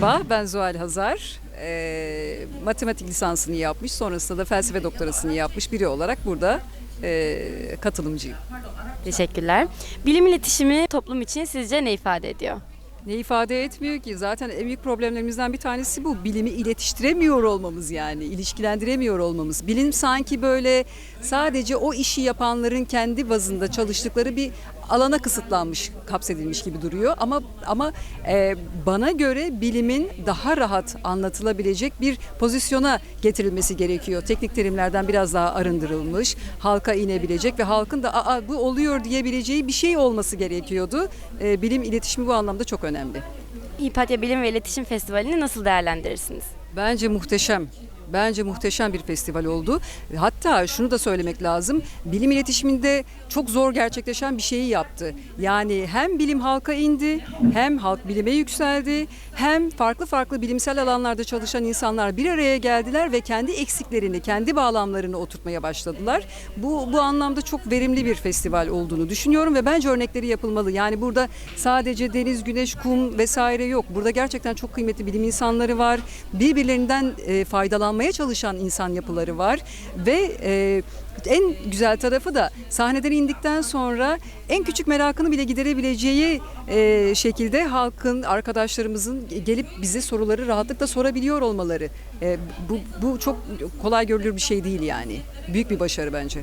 Merhaba, ben Zuhal Hazar. Ee, matematik lisansını yapmış, sonrasında da felsefe doktorasını yapmış biri olarak burada e, katılımcıyım. Teşekkürler. Bilim iletişimi toplum için sizce ne ifade ediyor? Ne ifade etmiyor ki? Zaten en büyük problemlerimizden bir tanesi bu. Bilimi iletiştiremiyor olmamız yani, ilişkilendiremiyor olmamız. Bilim sanki böyle sadece o işi yapanların kendi bazında çalıştıkları bir alana kısıtlanmış, kapsedilmiş gibi duruyor. Ama ama e, bana göre bilimin daha rahat anlatılabilecek bir pozisyona getirilmesi gerekiyor. Teknik terimlerden biraz daha arındırılmış, halka inebilecek ve halkın da Aa, bu oluyor diyebileceği bir şey olması gerekiyordu. E, bilim iletişimi bu anlamda çok önemli. İpatya Bilim ve İletişim Festivali'ni nasıl değerlendirirsiniz? Bence muhteşem. Bence muhteşem bir festival oldu. Hatta şunu da söylemek lazım. Bilim iletişiminde çok zor gerçekleşen bir şeyi yaptı. Yani hem bilim halka indi, hem halk bilime yükseldi, hem farklı farklı bilimsel alanlarda çalışan insanlar bir araya geldiler ve kendi eksiklerini, kendi bağlamlarını oturtmaya başladılar. Bu bu anlamda çok verimli bir festival olduğunu düşünüyorum ve bence örnekleri yapılmalı. Yani burada sadece deniz, güneş, kum vesaire yok. Burada gerçekten çok kıymetli bilim insanları var. Birbirlerinden e, faydalanmaya çalışan insan yapıları var ve e, en güzel tarafı da sahneden indikten sonra en küçük merakını bile giderebileceği e, şekilde halkın, arkadaşlarımızın gelip bize soruları rahatlıkla sorabiliyor olmaları. E, bu, bu çok kolay görülür bir şey değil yani. Büyük bir başarı bence.